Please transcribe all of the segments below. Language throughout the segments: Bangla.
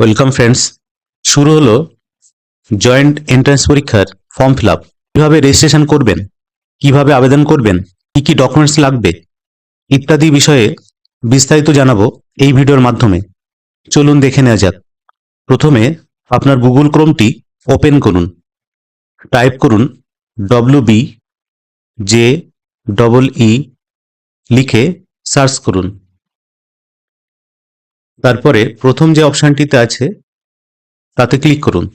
ওয়েলকাম ফ্রেন্ডস শুরু হলো জয়েন্ট এন্ট্রান্স পরীক্ষার ফর্ম ফিল আপ কীভাবে রেজিস্ট্রেশন করবেন? কীভাবে আবেদন করবেন? কি কি ডকুমেন্টস লাগবে? ইত্যাদি বিষয়ে বিস্তারিত জানাব এই ভিডিওর মাধ্যমে। চলুন দেখে নেওয়া যাক। প্রথমে আপনার গুগল ক্রোমটি ওপেন করুন। টাইপ করুন W B J double E লিখে সার্চ করুন। তারপরে প্রথম যে অপশানটিতে আছে, তাতে ক্লিক করুন।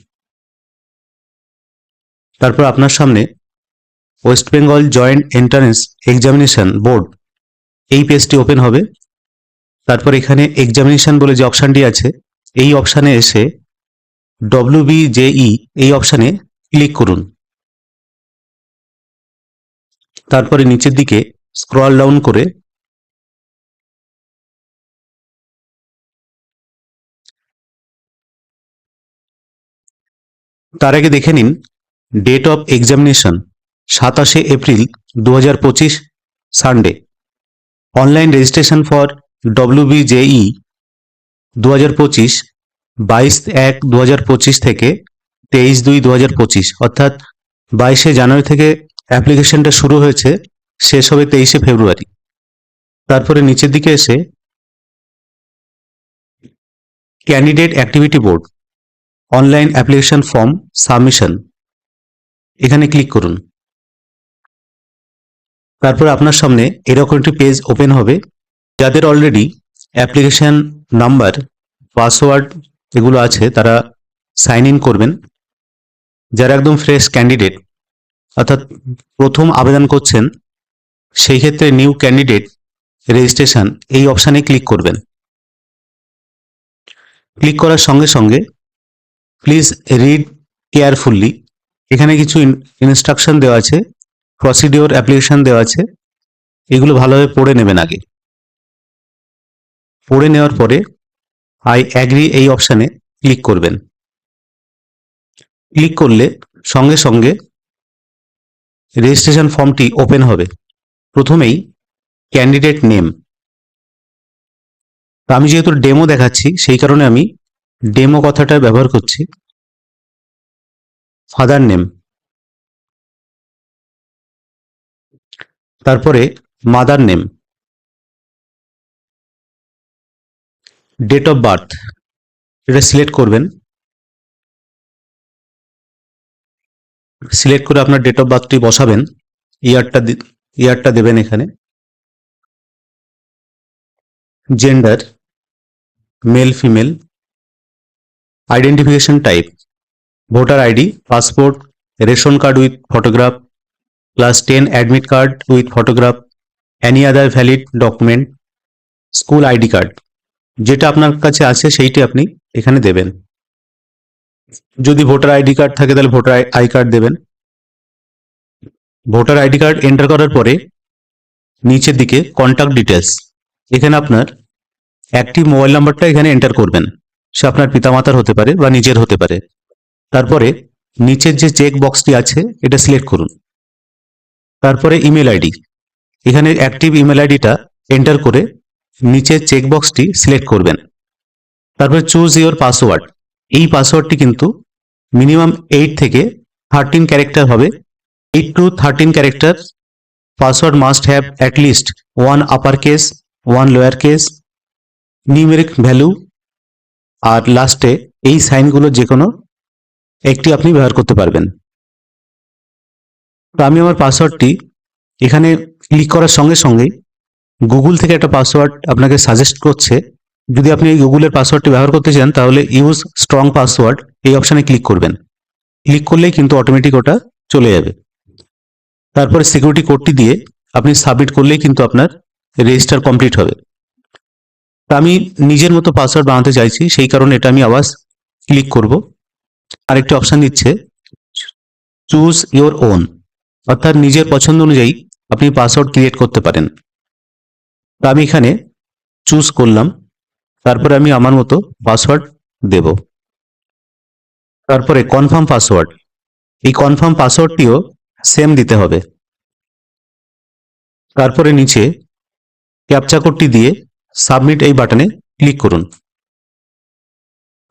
তারপর আপনার সামনে West Bengal joint entrance examination board, এই পেজটি ওপেন হবে। তারপর এখানে এক্সামিনেশন বলে যে অপশানটি আছে, এই অপশানে এসে ডব্লিউ বিজেই এই অপশানে ক্লিক করুন। তারপরে নিচের দিকে স্ক্রল ডাউন করে তার আগে দেখে নিন ডেট অফ এক্সামিনেশন সাতাশে এপ্রিল দু হাজার পঁচিশ Sunday online registration for WBJEE দু হাজার পঁচিশ, বাইশ এক দু হাজার পঁচিশ থেকে তেইশ দুই দু হাজার পঁচিশ, অর্থাৎ বাইশে জানুয়ারি থেকে অ্যাপ্লিকেশনটা শুরু হয়েছে, শেষ হবে তেইশে ফেব্রুয়ারি। তারপরে নিচের দিকে এসে candidate activity board online application form submission. এখানে ক্লিক করুন। তারপর আপনার সামনে এরকম একটি পেজ ওপেন হবে, যাদের অলরেডি অ্যাপ্লিকেশন নাম্বার, পাসওয়ার্ড এগুলো আছে তারা সাইন ইন করবেন। যারা একদম ফ্রেশ ক্যান্ডিডেট, অর্থাৎ প্রথম আবেদন করছেন, সেই ক্ষেত্রে নিউ ক্যান্ডিডেট রেজিস্ট্রেশন এই অপশানে ক্লিক করবেন। ক্লিক করার সঙ্গে সঙ্গে প্লিজ রিড কেয়ারফুললি এখানে কিছু ইনস্ট্রাকশন দেওয়া আছে প্রসিডিওর অ্যাপ্লিকেশন দেওয়া আছে। এগুলো ভালোভাবে পড়ে নেবেন আগে। পড়ে নেওয়ার পরে আই অ্যাগ্রি এই অপশানে ক্লিক করবেন। ক্লিক করলে সঙ্গে সঙ্গে রেজিস্ট্রেশন ফর্মটি ওপেন হবে। প্রথমেই ক্যান্ডিডেট নেম আমি যেহেতু ডেমো দেখাচ্ছি, সেই কারণে আমি ডেমো কথাটা ব্যবহার করছি। Father name. তারপরে mother name. Date of birth. এটা সিলেক্ট করবেন। সিলেক্ট করে আপনার ডেট অফ বার্থটি বসাবেন। ইয়ারটা ইয়ারটা দেবেন এখানে। Gender, male, female. Identification type voter ID passport ration card with photograph class ten admit card with photograph any other valid document school ID card যেটা আপনার কাছে আছে, সেইটি আপনি এখানে দেবেন। যদি ভোটার আইডি কার্ড থাকে, তাহলে ভোটার আই কার্ড দেবেন। ভোটার আইডি কার্ড এন্টার করার পরে নিচের দিকে কন্ট্যাক্ট ডিটেলস এখানে আপনার অ্যাক্টিভ মোবাইল নাম্বারটা এখানে এন্টার করবেন। সে আপনার পিতামাতার হতে পারে বা নিজের হতে পারে। তারপরে নিচের যে চেক বক্সটি আছে, এটা সিলেক্ট করুন। তারপরে ইমেল আইডি এখানে অ্যাক্টিভ ইমেল আইডিটা এন্টার করে নিচের চেক বক্সটি সিলেক্ট করবেন। তারপরে চুজ ইওর পাসওয়ার্ড এই পাসওয়ার্ডটি কিন্তু মিনিমাম এইট থেকে থার্টিন ক্যারেক্টার হবে। Eight to thirteen character password must have at least one upper case one lower case numeric value আর লাস্টে এই সাইনগুলো যে কোনো একটি আপনি ব্যবহার করতে পারবেন। তো আমি আমার পাসওয়ার্ডটি এখানে ক্লিক করার সঙ্গে সঙ্গেই গুগল থেকে একটা পাসওয়ার্ড আপনাকে সাজেস্ট করছে। যদি আপনি এই গুগলের পাসওয়ার্ডটি ব্যবহার করতে চান, তাহলে ইউজ স্ট্রং পাসওয়ার্ড এই অপশানে ক্লিক করবেন। ক্লিক করলেই কিন্তু অটোমেটিক ওটা চলে যাবে। তারপরে সিকিউরিটি কোডটি দিয়ে আপনি সাবমিট করলেই কিন্তু আপনার রেজিস্টার কমপ্লিট হবে। তা আমি নিজের মতো পাসওয়ার্ড বানাতে চাইছি, সেই কারণে এটা আমি আবার ক্লিক করব। আরেকটি অপশান দিচ্ছে চুজ ইওর ওন অর্থাৎ নিজের পছন্দ অনুযায়ী আপনি পাসওয়ার্ড ক্রিয়েট করতে পারেন। তা আমি এখানে চুজ করলাম, তারপরে আমি আমার মতো পাসওয়ার্ড দেব। তারপরে কনফার্ম পাসওয়ার্ড এই কনফার্ম পাসওয়ার্ডটিও সেম দিতে হবে। তারপরে নিচে ক্যাপচা কোডটি দিয়ে সাবমিট এই বাটনে ক্লিক করুন।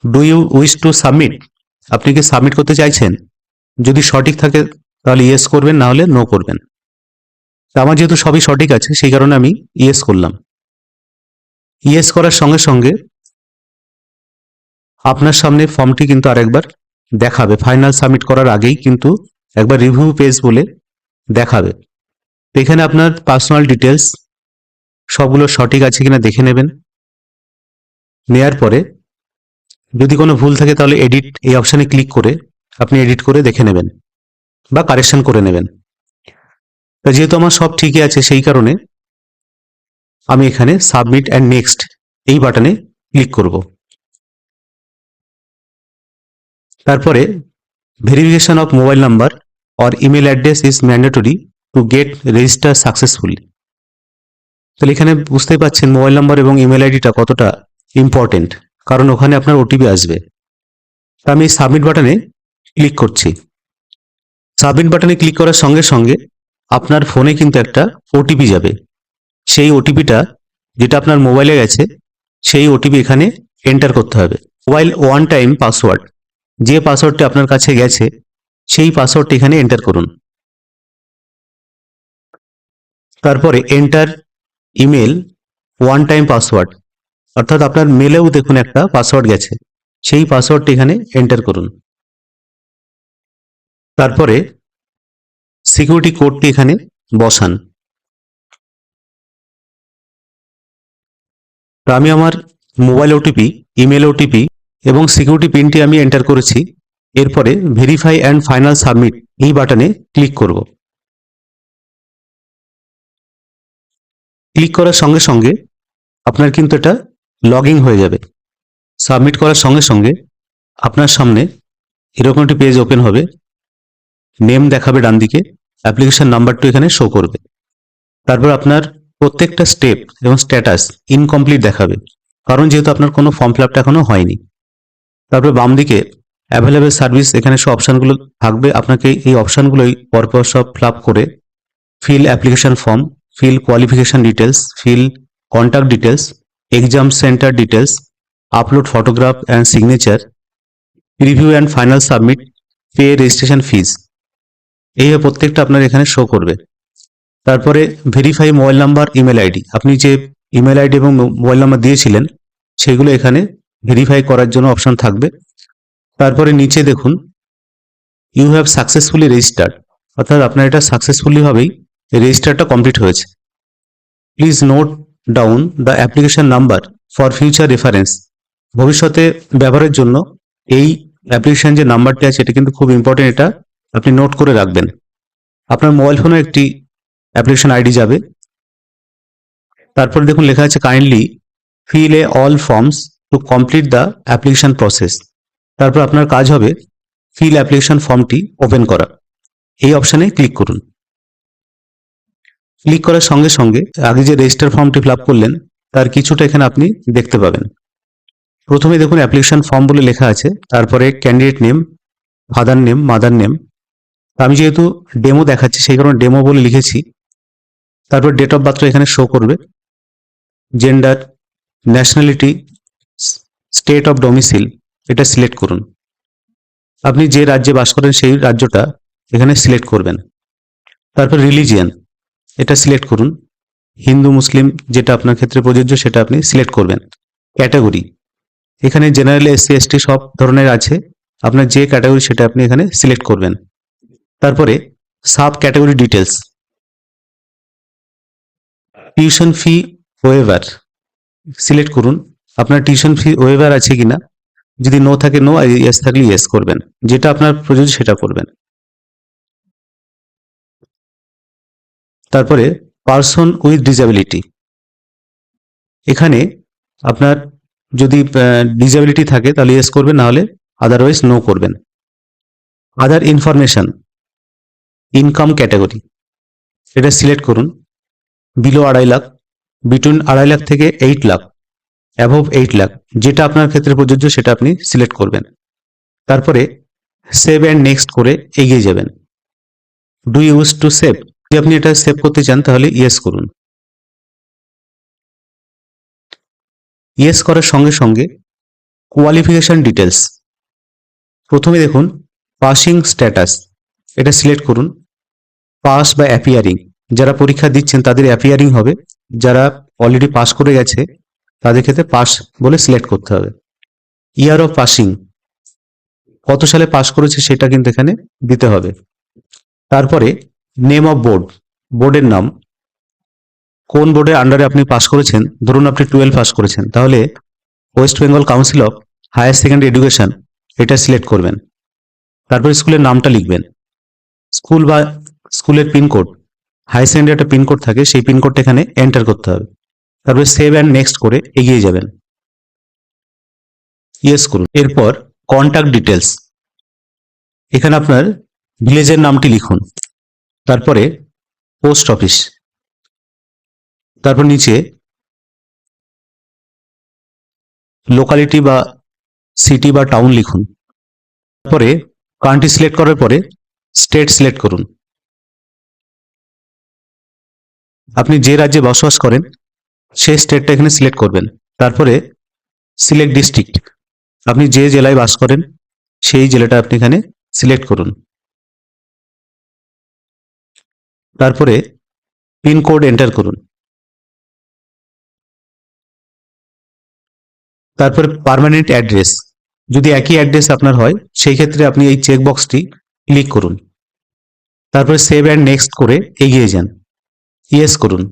Do you wish to submit আপনি কি সাবমিট করতে চাইছেন? যদি সঠিক থাকে তাহলে ইয়েস করবেন, না হলে নো করবেন। আমার যেহেতু সবই সঠিক আছে, সেই কারণে আমি ইয়েস করলাম। ইয়েস করার সঙ্গে সঙ্গে আপনার সামনে ফর্মটি কিন্তু আরেকবার দেখাবে। ফাইনাল সাবমিট করার আগেই কিন্তু একবার রিভিউ পেজ বলে দেখাবে। এখানে আপনার পার্সোনাল ডিটেলস সবগুলো সঠিক আছে কিনা দেখে নেবেন। নেয়ার পরে যদি কোনো ভুল থাকে তাহলে এডিট এই অপশানে ক্লিক করে আপনি এডিট করে দেখে নেবেন বা কারেকশন করে নেবেন। যেহেতু আমার সব ঠিকই আছে সেই কারণে আমি এখানে সাবমিট অ্যান্ড নেক্সট এই বাটনে ক্লিক করব। তারপরে verification of mobile number or email address is mandatory to get register successfully তাহলে এখানে বুঝতেই পাচ্ছেন মোবাইল নাম্বার এবং ইমেল আইডিটা কতটা ইম্পর্টেন্ট কারণ ওখানে আপনার ওটিপি আসবে। তা আমি সাবমিট বাটনে ক্লিক করছি। সাবমিট বাটনে ক্লিক করার সঙ্গে সঙ্গে আপনার ফোনে কিন্তু একটা ওটিপি যাবে। সেই ওটিপিটা যেটা আপনার মোবাইলে গেছে, সেই ওটিপি এখানে এন্টার করতে হবে। মোবাইল ওয়ান টাইম পাসওয়ার্ড যে পাসওয়ার্ডটি আপনার কাছে গেছে, সেই পাসওয়ার্ডটি এখানে এন্টার করুন। তারপরে enter email one time password অর্থাৎ আপনার মেলেও দেখুন একটা পাসওয়ার্ড গেছে, সেই পাসওয়ার্ডটি এখানে এন্টার করুন। তারপরে সিকিউরিটি কোডটি এখানে বসান। আমি আমার মোবাইল ওটিপি ইমেল ওটিপি এবং সিকিউরিটি পিনটি আমি এন্টার করেছি, এরপরে ভেরিফাই অ্যান্ড ফাইনাল সাবমিট এই বাটনে ক্লিক করব। ক্লিক করার সঙ্গে সঙ্গে আপনার কিন্তু এটা লগইন হয়ে যাবে। সাবমিট করার সঙ্গে সঙ্গে আপনার সামনে এরকম একটি পেজ ওপেন হবে। নেম দেখাবে ডান দিকে, অ্যাপ্লিকেশন নাম্বারটি এখানে শো করবে। তারপর আপনার প্রত্যেকটা স্টেপ এবং স্ট্যাটাস ইনকমপ্লিট দেখাবে। কারণ যেহেতু আপনার কোনো ফর্ম ফিল আপটা এখনও হয়নি। তারপর বাম দিকে অ্যাভেলেবেল সার্ভিস এখানে সব অপশানগুলো থাকবে। আপনাকে এই অপশানগুলোই পরপর সব ফিল আপ করে fill application form fill qualification details fill contact details exam centre details upload photograph and signature review and final submit pay registration fees এইভাবে প্রত্যেকটা আপনার এখানে শো করবে। তারপরে verify mobile number email ID আপনি যে ইমেল আইডি এবং মোবাইল নাম্বার দিয়েছিলেন, সেগুলো এখানে ভেরিফাই করার জন্য অপশন থাকবে। তারপরে নিচে দেখুন ইউ হ্যাভ সাকসেসফুলি রেজিস্টার্ড অর্থাৎ আপনার এটা সাকসেসফুলি ভাবেই রেজিস্টারটা কমপ্লিট হয়েছে। Please note down the application number for future reference ভবিষ্যতে ব্যবহারের জন্য এই অ্যাপ্লিকেশন যে নাম্বারটি আছে, এটা কিন্তু খুব ইম্পর্টেন্ট এটা আপনি নোট করে রাখবেন। আপনার মোবাইল ফোনে একটি অ্যাপ্লিকেশন আইডি যাবে। তারপরে দেখুন, লেখা আছে kindly fill a all forms to complete the application process তারপর আপনার কাজ হবে ফিল অ্যাপ্লিকেশন ফর্মটি ওপেন করা। এই অপশানে ক্লিক করুন। ক্লিক করার সঙ্গে সঙ্গে আগে যে রেজিস্টার ফর্মটি ফিল করলেন, তার কিছুটা এখানে আপনি দেখতে পাবেন। প্রথমে দেখুন অ্যাপ্লিকেশন ফর্ম বলে লেখা আছে, তারপরে candidate name father name mother name আমি যেহেতু ডেমো দেখাচ্ছি, সেই কারণে ডেমো বলে লিখেছি। তারপর ডেট অফ বার্থটা এখানে শো করবে। Gender nationality state of domicile এটা সিলেক্ট করুন। আপনি যে রাজ্যে বাস করেন, সেই রাজ্যটা এখানে সিলেক্ট করবেন। তারপর রিলিজিয়ান এটা সিলেক্ট করুন। হিন্দু, মুসলিম যেটা আপনার ক্ষেত্রে প্রযোজ্য সেটা আপনি সিলেক্ট করবেন। ক্যাটাগরি এখানে জেনারেল এসসি এসটি সব ধরনের আছে। আপনার যে ক্যাটাগরি সেটা আপনি এখানে সিলেক্ট করবেন। তারপরে sub category details tuition fee waiver select করুন। আপনার টিউশন ফি ওয়েভার আছে কিনা? যদি নো থাকে নো ইয়েস থাকলে ইয়েস করবেন। যেটা আপনার প্রযোজ্য সেটা করবেন। তারপরে পার্সন উইথ ডিসএবিলিটি এখানে আপনার যদি ডিসএবিলিটি থাকে তাহলে ইয়েস করবেন না হলে আদারওয়াইজ নো করবেন। আদার ইনফরমেশন ইনকাম ক্যাটাগরি এটা সিলেক্ট করুন। বিলো আড়াই লাখ বিটুইন আড়াই লাখ থেকে eight lakh above eight lakh, যেটা আপনার ক্ষেত্রে প্রযোজ্য সেটা আপনি সিলেক্ট করবেন। তারপরে সেভ অ্যান্ড নেক্সট করে এগিয়ে যাবেন। ডু ইউজ টু সেভ যদি আপনি এটা সেভ করতে চান, তাহলে ইয়েস করুন। ইয়েস করার সঙ্গে সঙ্গে কোয়ালিফিকেশন ডিটেলস প্রথমে দেখুন পাসিং স্ট্যাটাস এটা সিলেক্ট করুন। পাস বা অ্যাপিয়ারিং যারা পরীক্ষা দিচ্ছেন, তাদের অ্যাপিয়ারিং হবে। যারা অলরেডি পাস করে গেছে, তাদের ক্ষেত্রে পাস বলে সিলেক্ট করতে হবে। ইয়ার অফ পাসিং কত সালে পাস করেছে, সেটা কিন্তু এখানে দিতে হবে। তারপরে নেম অফ বোর্ড বোর্ডের নাম। কোন বোর্ডের আন্ডারে আপনি পাস করেছেন? ধরুন আপনি টুয়েলভ পাস করেছেন। তাহলে West Bengal council of higher secondary education এটা সিলেক্ট করবেন। তারপর স্কুলের নামটা লিখবেন। স্কুল বা স্কুলের পিনকোড হায়ার সেকেন্ডারি একটা পিনকোড থাকে, সেই পিনকোডটা এখানে এন্টার করতে হবে। তারপরে সেভ অ্যান্ড নেক্সট করে এগিয়ে যাবেন। ইয়েস করুন। এরপর কন্ট্যাক্ট ডিটেলস এখানে আপনার ভিলেজের নামটি লিখুন। তারপরে পোস্ট অফিস, তারপর নিচে লোকালিটি বা সিটি বা টাউন লিখুন, তারপরে কান্ট্রি সিলেক্ট করার পরে স্টেট সিলেক্ট করুন। আপনি যে রাজ্যে বসবাস করেন, সেই স্টেটটা এখানে সিলেক্ট করবেন। তারপরে সিলেক্ট ডিস্ট্রিক্ট আপনি যে জেলায় বাস করেন, সেই জেলাটা আপনি এখানে সিলেক্ট করুন। তারপরে পিনকোড এন্টার করুন। তারপরে পার্মানেন্ট অ্যাড্রেস। যদি একই অ্যাড্রেস আপনার হয়, সেই ক্ষেত্রে আপনি এই চেক বক্সটি ক্লিক করুন। তারপরে সেভ অ্যান্ড নেক্সট করে এগিয়ে যান। ইয়েস করুন।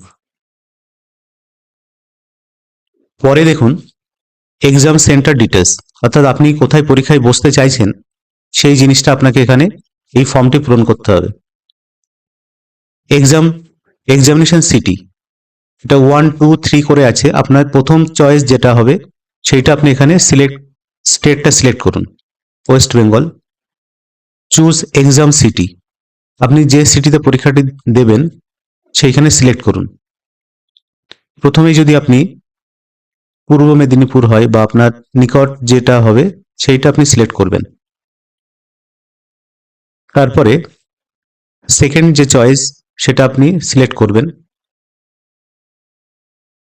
পরে দেখুন, এক্সাম সেন্টার ডিটেলস, অর্থাৎ আপনি কোথায় পরীক্ষায় বসতে চাইছেন, সেই জিনিসটা আপনাকে এখানে এই ফর্মটি পূরণ করতে হবে। এক্সাম এক্সামিনেশন সিটি এটা ওয়ান টু থ্রি করে আছে। আপনার প্রথম চয়েস যেটা হবে, সেইটা আপনি এখানে সিলেক্ট স্টেটটা সিলেক্ট করুন। West Bengal choose exam city আপনি যে সিটিতে পরীক্ষাটি দেবেন, সেইখানে সিলেক্ট করুন। প্রথমেই যদি আপনি পূর্ব মেদিনীপুর হয় বা আপনার নিকট যেটা হবে, সেইটা আপনি সিলেক্ট করবেন। তারপরে সেকেন্ড যে চয়েস সেটা আপনি সিলেক্ট করবেন।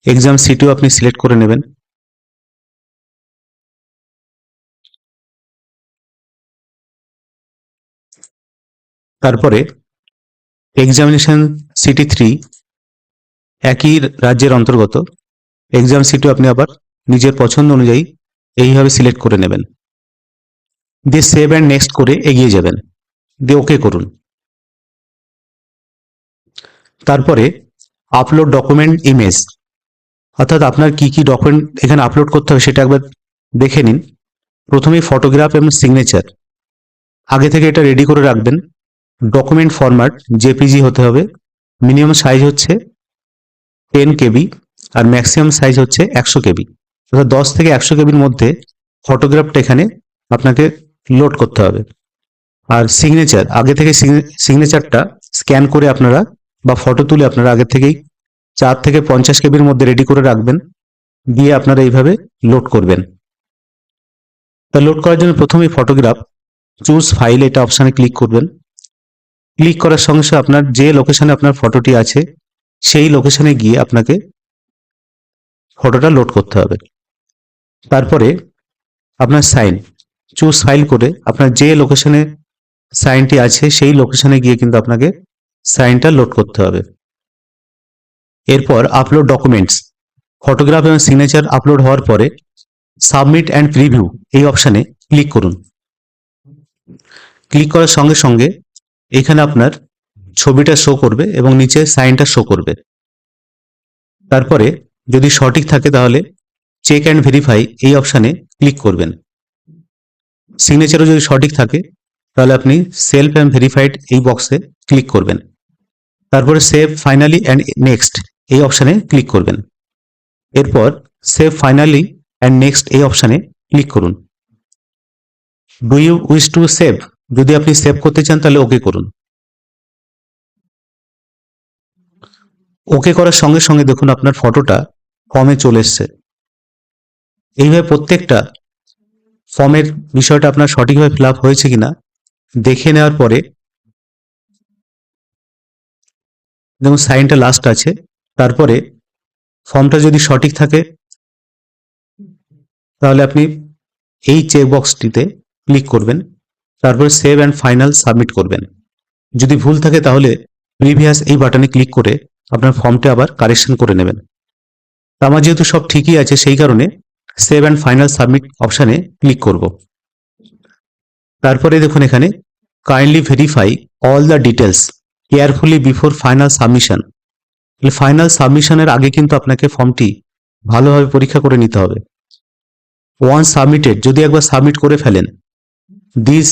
এক্সাম সিটিও আপনি সিলেক্ট করে নেবেন। তারপরে এক্সামিনেশন সিটি থ্রি একই রাজ্যের অন্তর্গত। এক্সাম সিটিও আপনি আবার নিজের পছন্দ অনুযায়ী এইভাবে সিলেক্ট করে নেবেন। দিয়ে সেভ অ্যান্ড নেক্সট করে এগিয়ে যাবেন। দিয়ে ওকে করুন। তারপরে আপলোড ডকুমেন্ট ইমেজ অর্থাৎ আপনার কি কি ডকুমেন্ট এখানে আপলোড করতে হবে সেটা একবার দেখে নিন। প্রথমেই ফটোগ্রাফ এবং সিগনেচার আগে থেকে এটা রেডি করে রাখবেন। ডকুমেন্ট ফরম্যাট জেপিজি হতে হবে মিনিমাম সাইজ হচ্ছে টেন কেবি আর ম্যাক্সিমাম সাইজ হচ্ছে একশো কেবি অর্থাৎ দশ থেকে একশো কেবির মধ্যে ফটোগ্রাফটা এখানে আপনাকে লোড করতে হবে। আর সিগনেচার আগে থেকে সিগনেচারটা স্ক্যান করে আপনারা বা ফটো তুলে আপনারা আগে থেকেই চার থেকে পঞ্চাশ কেবির মধ্যে রেডি করে রাখবেন। দিয়ে আপনারা এইভাবে লোড করবেন। তা লোড করার জন্য প্রথমেই ফটোগ্রাফ চুজ ফাইল এটা অপশানে ক্লিক করবেন। ক্লিক করার সঙ্গে সঙ্গে আপনার যে লোকেশানে আপনার ফটোটি আছে, সেই লোকেশানে গিয়ে আপনাকে ফটোটা লোড করতে হবে। তারপরে আপনার সাইন চুজ ফাইল করে আপনার যে লোকেশানে সাইনটি আছে, সেই লোকেশানে গিয়ে কিন্তু আপনাকে সাইনটা লোড করতে হবে। এরপর আপলোড ডকুমেন্টস ফটোগ্রাফ এবং সিগনেচার আপলোড হওয়ার পরে সাবমিট অ্যান্ড প্রিভিউ এই অপশানে ক্লিক করুন। ক্লিক করার সঙ্গে সঙ্গে এখানে আপনার ছবিটা শো করবে এবং নিচে সাইনটা শো করবে। তারপরে যদি সঠিক থাকে তাহলে চেক অ্যান্ড ভেরিফাই এই অপশানে ক্লিক করবেন। সিগনেচারও যদি সঠিক থাকে তাহলে আপনি সেলফ অ্যান্ড ভেরিফাইড এই বক্সে ক্লিক করবেন। তারপরে সেভ ফাইনালি অ্যান্ড নেক্সট এই অপশানে ক্লিক করবেন। এরপর সেভ ফাইনালি অ্যান্ড নেক্সট এই অপশানে ক্লিক করুন। Do you wish to save যদি আপনি সেভ করতে চান তাহলে ওকে করুন। ওকে করার সঙ্গে সঙ্গে দেখুন আপনার ফটোটা ফর্মে চলে এসছে। এইভাবে প্রত্যেকটা ফর্মের বিষয়টা আপনার সঠিকভাবে ফিল আপ হয়েছে কিনা, দেখে নেওয়ার পরে যেমন সাইনটা লাস্ট আছে, তারপরে ফর্মটা যদি সঠিক থাকে, তাহলে আপনি এই চেক বক্সটিতে ক্লিক করবেন, তারপর সেভ অ্যান্ড ফাইনাল সাবমিট করবেন। যদি ভুল থাকে তাহলে প্রিভিয়াস এই বাটনে ক্লিক করে আপনার ফর্মটা আবার কারেকশন করে নেবেন। তো আমার যেহেতু সব ঠিকই আছে, সেই কারণে সেভ অ্যান্ড ফাইনাল সাবমিট অপশানে ক্লিক করব। তারপরে দেখুন এখানে kindly verify all the details carefully before final submission তাহলে ফাইনাল সাবমিশনের আগে কিন্তু আপনাকে ফর্মটি ভালোভাবে পরীক্ষা করে নিতে হবে। ওয়ান সাবমিটেড যদি একবার সাবমিট করে ফেলেন this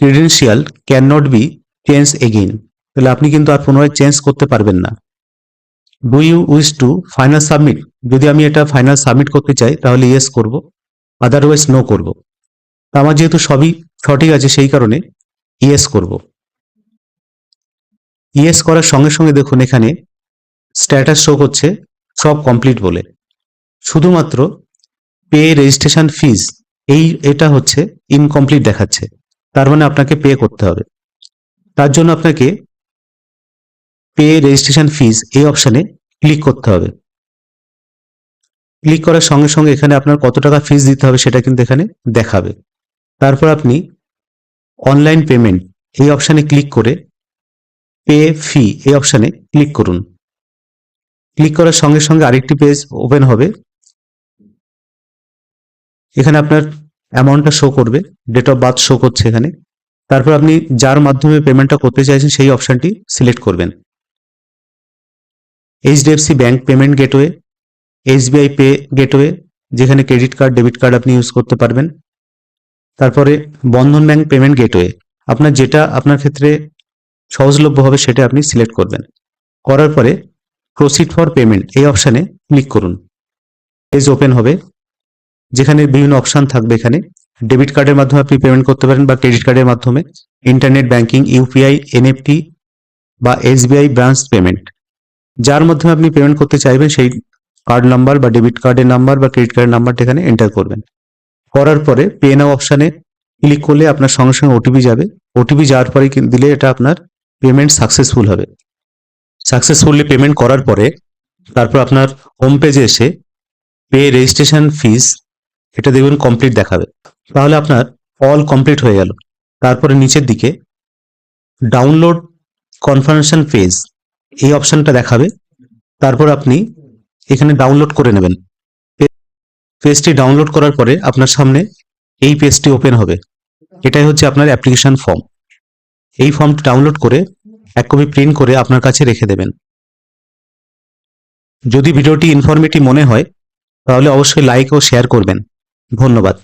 credential can not be change again তাহলে আপনি কিন্তু আর পুনরায় চেঞ্জ করতে পারবেন না। Do you wish to final submit যদি আমি এটা ফাইনাল সাবমিট করতে চাই, তাহলে ইয়েস করব আদারওয়াইজ নো করব। আমার যেহেতু সবই সঠিক আছে সেই কারণে ইয়েস করব। ইয়েস করার সঙ্গে সঙ্গে দেখুন এখানে স্ট্যাটাস শো করছে সব কমপ্লিট বলে। শুধুমাত্র পে রেজিস্ট্রেশন ফিজ এই, এটা হচ্ছে ইনকমপ্লিট দেখাচ্ছে। তার মানে আপনাকে পে করতে হবে। তার জন্য আপনাকে পে রেজিস্ট্রেশন ফিজ এই অপশানে ক্লিক করতে হবে। ক্লিক করার সঙ্গে সঙ্গে এখানে আপনার কত টাকা ফিজ দিতে হবে সেটা কিন্তু এখানে দেখাবে। তারপর আপনি অনলাইন পেমেন্ট এই অপশানে ক্লিক করে পে ফি এই অপশানে ক্লিক করুন। ক্লিক করার সঙ্গে সঙ্গে আরেকটি পেজ ওপেন হবে। এখানে আপনার অ্যামাউন্টটা শো করবে ডেট অফ বার্থ শো করছে এখানে। তারপর আপনি যার মাধ্যমে পেমেন্টটা করতে চাইছেন সেই অপশনটি সিলেক্ট করবেন। HDFC bank payment gateway SBI pay gateway যেখানে ক্রেডিট কার্ড ডেবিট কার্ড আপনি ইউজ করতে পারবেন। তারপরে বন্ধন ব্যাংক পেমেন্ট গেটওয়ে আপনার যেটা আপনার ক্ষেত্রে সহজলভ্য হবে সেটা আপনি সিলেক্ট করবেন। করার পরে প্রসিড ফর পেমেন্ট এই অপশানে ক্লিক করুন। পেজ ওপেন হবে। যেখানে বিভিন্ন অপশান থাকবে এখানে। ডেবিট কার্ডের মাধ্যমে আপনি পেমেন্ট করতে পারেন বা ক্রেডিট কার্ডের মাধ্যমে। ইন্টারনেট ব্যাংকিং ইউপিআই এনএফটি বা এসবিআই ব্রাঞ্চ পেমেন্ট যার মাধ্যমে আপনি পেমেন্ট করতে চাইবেন সেই কার্ড নাম্বার বা ডেবিট কার্ডের নাম্বার বা ক্রেডিট কার্ডের নাম্বারটা এখানে এন্টার করবেন। করার পরে পে নাও অপশানে ক্লিক করলে আপনার সঙ্গে সঙ্গে ওটিপি যাবে। ওটিপি যাওয়ার পরে দিলে এটা আপনার পেমেন্ট সাকসেসফুল হবে। সাকসেসফুলি পেমেন্ট করার পরে তারপর আপনার হোম পেজে এসে পে রেজিস্ট্রেশন ফিস এটা দেখবেন কমপ্লিট দেখাবে। তাহলে আপনার অল কমপ্লিট হয়ে গেল। তারপরে নিচের দিকে ডাউনলোড কনফার্মেশন পেজ এই অপশনটা দেখাবে। তারপর আপনি এখানে ডাউনলোড করে নেবেন। পেজটি ডাউনলোড করার পরে আপনার সামনে এই পেজটি ওপেন হবে। এটাই হচ্ছে আপনার অ্যাপ্লিকেশন ফর্ম এই ফর্মটি ডাউনলোড করে এক কপি প্রিন্ট করে আপনার কাছে রেখে দেবেন। যদি ভিডিওটি ইনফরমেটিভ মনে হয়, তাহলে অবশ্যই লাইক ও শেয়ার করবেন। ধন্যবাদ।